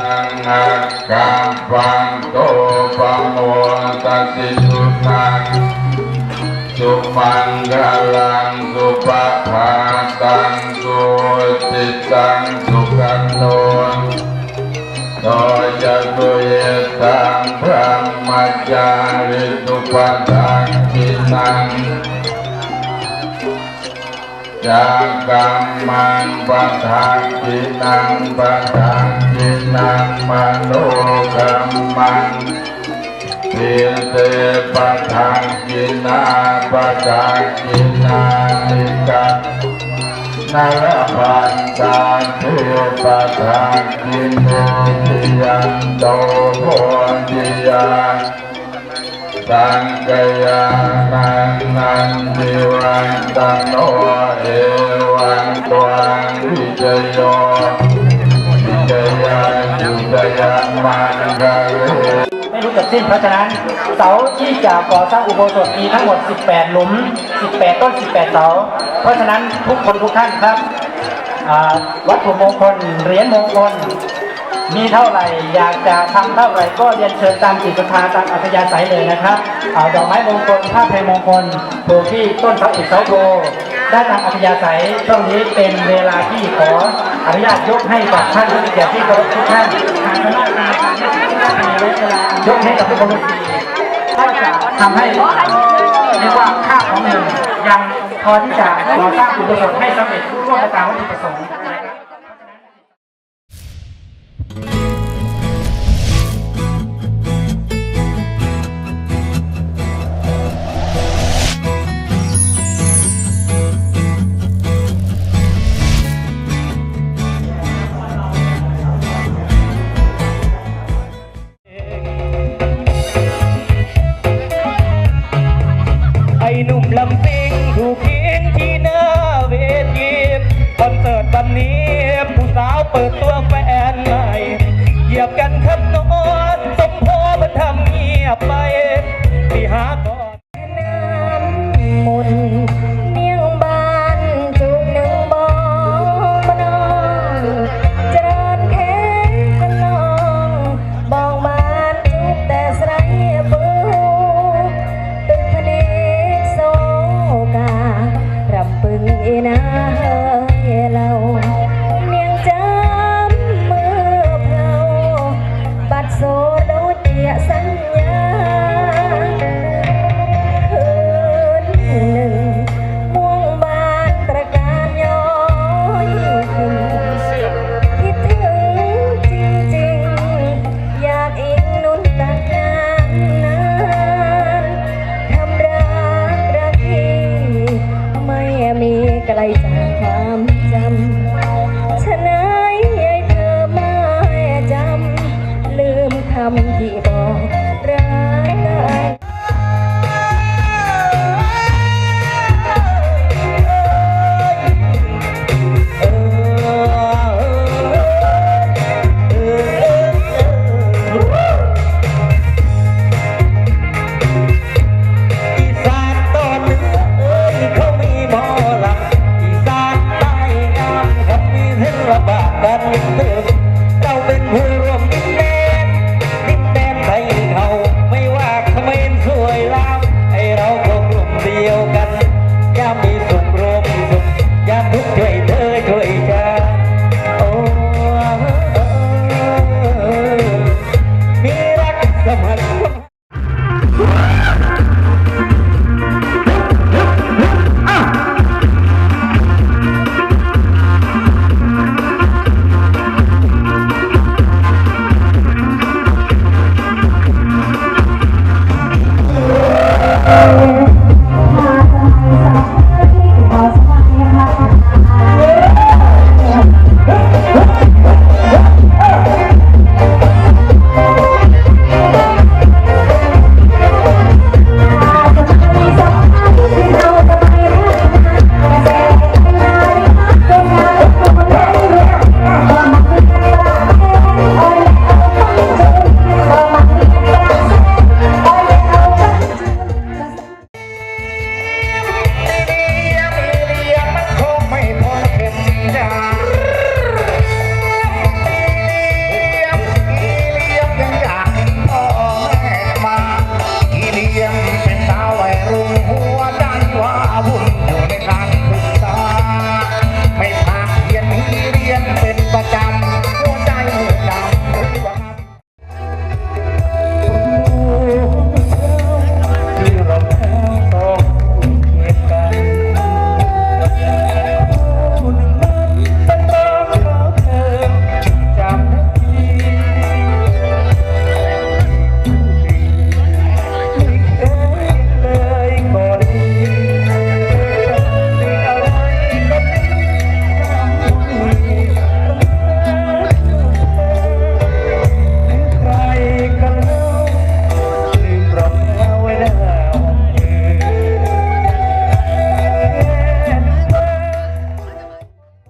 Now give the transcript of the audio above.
อังอากัมปังโตปโมตัสสิสุทังสุมังกลังสุปะภาตังสุจิตังสุขันโนโตจะตุเยตังพระมัจจาริตุปะ cakang manpatan kinang patan kinang manogaman pilte patan kinang patan kinang ikat narapan tatu patan kinang tiyan toko tiyan มโนกังกินาปะทังกินานิกังนาลปันตาเทปะทังกิโนทิยันตังกยานันนันติวันตันโนเอวันตวันวิจโยวิจยาจุตยามันกะเวไม่รู้จักสิ้นเพราะฉะนั้น เสาที่จะก่อสร้างอุโบสถมีทั้งหมด 18 หลุม 18 ต้น 18 เสา เพราะฉะนั้นทุกคนทุกท่านครับวัตถุมงคลเหรียญมงคล มีเท่าไหร่อยากจะทำเท่าไหร่ก็เรียนเชิญตามจิตศรัทธาตามอัธยาศัยเลยนะครับเอาดอกไม้มงคลผ้าเพลมงคลปลูกที่ต้นเสาเอกเสาโทได้ตามอัธยาศัยช่วงนี้เป็นเวลาที่ขออนุญาตยกให้กับท่านผู้มีเกียรติที่เคารพทุกท่านทางคณะกรรมการที่ทุกท่านเวลายกให้กับทุกคนก็จะทำให้เรียกว่าค่าของเงินยังพอที่จะก่อสร้างอุโบสถให้สำเร็จร่วมไปตามวัตถุประสงค์ Oh, ลจากความจำะก